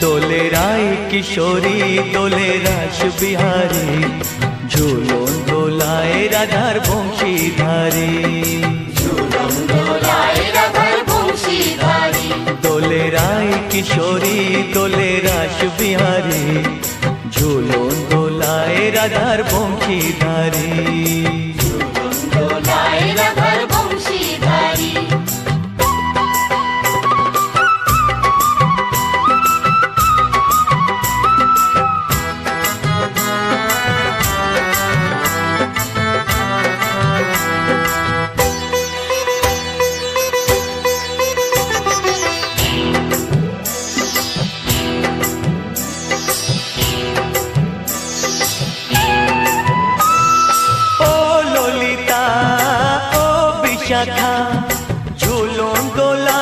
দোলে রায় কিশোরী, দোলে রাস বিহারী। ঝুলন দোলায় রাধার বংশীধারী। দোলে রায় কিশোরী, দোলে রাস বিহারী। ঝুলন দোলায় রাধার বংশীধারী। শাখা ঝুলন দোলা